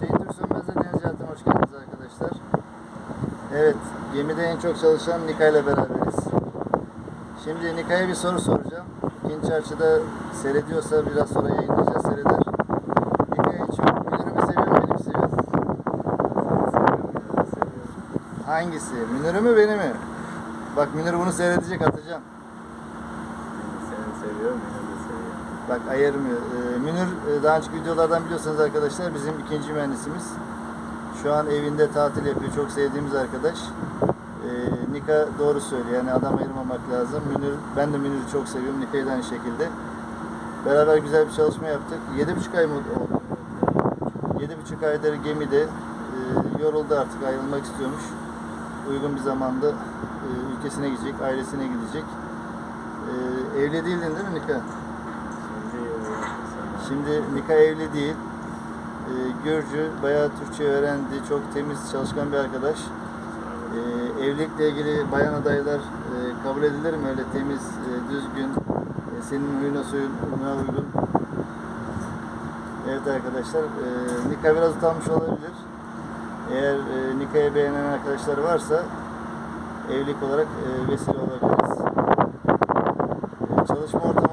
Türk Sönmez'de Deniz Hayatı'na hoş geldiniz arkadaşlar. Evet, gemide en çok çalışan Nika ile beraberiz. Şimdi Nika'ya bir soru soracağım. İkinci açıda seyrediyorsa biraz sonra yayınlayacağız, seyreder. Nika en çok Münir'ü mü seviyor, beni mi seviyor? Hangisi? Münir'ü mü, beni mi? Bak Münir bunu seyredecek, atacağım. Seni seviyorum, seviyorum. Bak ayırmıyor. Ee, Münir e, daha önceki videolardan biliyorsanız arkadaşlar bizim ikinci mühendisimiz. Şu an evinde tatil yapıyor. Çok sevdiğimiz arkadaş. Ee, Nika doğru söylüyor. Yani adam ayırmamak lazım. Münir, ben de Münir'i çok seviyorum. Nika'yı da aynı şekilde. Beraber güzel bir çalışma yaptık. Yedi buçuk ay mı oldu? Yedi buçuk aydır gemide. Ee, yoruldu artık ayrılmak istiyormuş. Uygun bir zamanda e, ülkesine gidecek, ailesine gidecek. Ee, evli değildin değil mi Nika? Şimdi Nika evli değil. Ee, Gürcü, bayağı Türkçe öğrendi. Çok temiz, çalışkan bir arkadaş. Ee, evlilikle ilgili bayan adaylar e, kabul edilir mi? Öyle temiz, e, düzgün, e, senin huyuna suyuna uygun. Evet arkadaşlar, e, Nika biraz utanmış olabilir. Eğer e, Nika'yı beğenen arkadaşlar varsa evlilik olarak e, vesile olabiliriz. E, çalışma ortamı